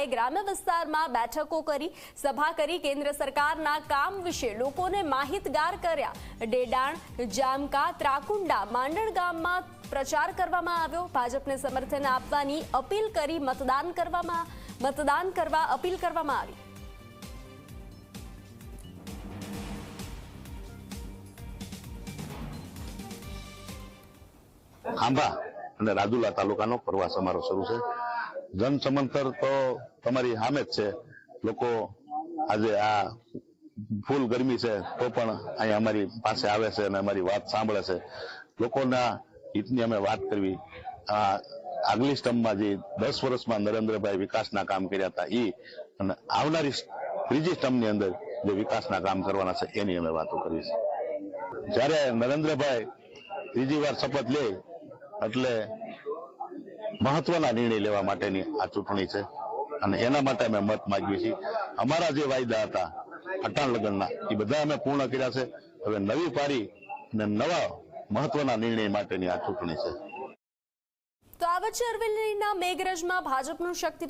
શાહે ગ્રામ્ય વિસ્તારમાં બેઠકો કરી, સભા કરી કેન્દ્ર સરકારના કામ વિશે લોકોને માહિતગાર કર્યા. ડેડાણ, જામકા, ત્રાકુંડા, માંડણ ગામમાં પ્રચાર કરવામાં આવ્યો. ભાજપને સમર્થન આપવાની અપીલ કરી મતદાન કરવામાં, મતદાન કરવા અપીલ કરવામાં આવી. આંબા અને રાજુલા તાલુકાનો પ્રવાસ અમારો શરૂ છે. જન સમંતર તો તમારી સામે જ છે. લોકો આજે આ ફૂલ ગરમી છે તો પણ અહીંયા અમારી પાસે આવે છે અને અમારી વાત સાંભળે છે. લોકોના હિતની અમે વાત કરવી. આ આગલી સ્ટમ્પમાં જે દસ વર્ષમાં નરેન્દ્રભાઈ વિકાસના કામ કર્યા હતા એ અને આવનારી ત્રીજી સ્ટમ્પની અંદર જે વિકાસના કામ કરવાના છે એની અમે વાતો કરવી છે જ્યારે નરેન્દ્રભાઈ ત્રીજી વાર શપથ લે એટલે મહત્વના નિર્ણય લેવા માટેની આ ચૂંટણી છે. અને એના માટે અમે મત માગીએ છીએ. અમારા જે વાયદા હતા, અટાણ લગ્નના, એ બધા અમે પૂર્ણ કર્યા છે. હવે નવી પારી અને નવા મહત્વના નિર્ણય માટેની આ ચૂંટણી છે. તો આ છે અરવલ્લીના મેઘરજમાં ભાજપનું શક્તિ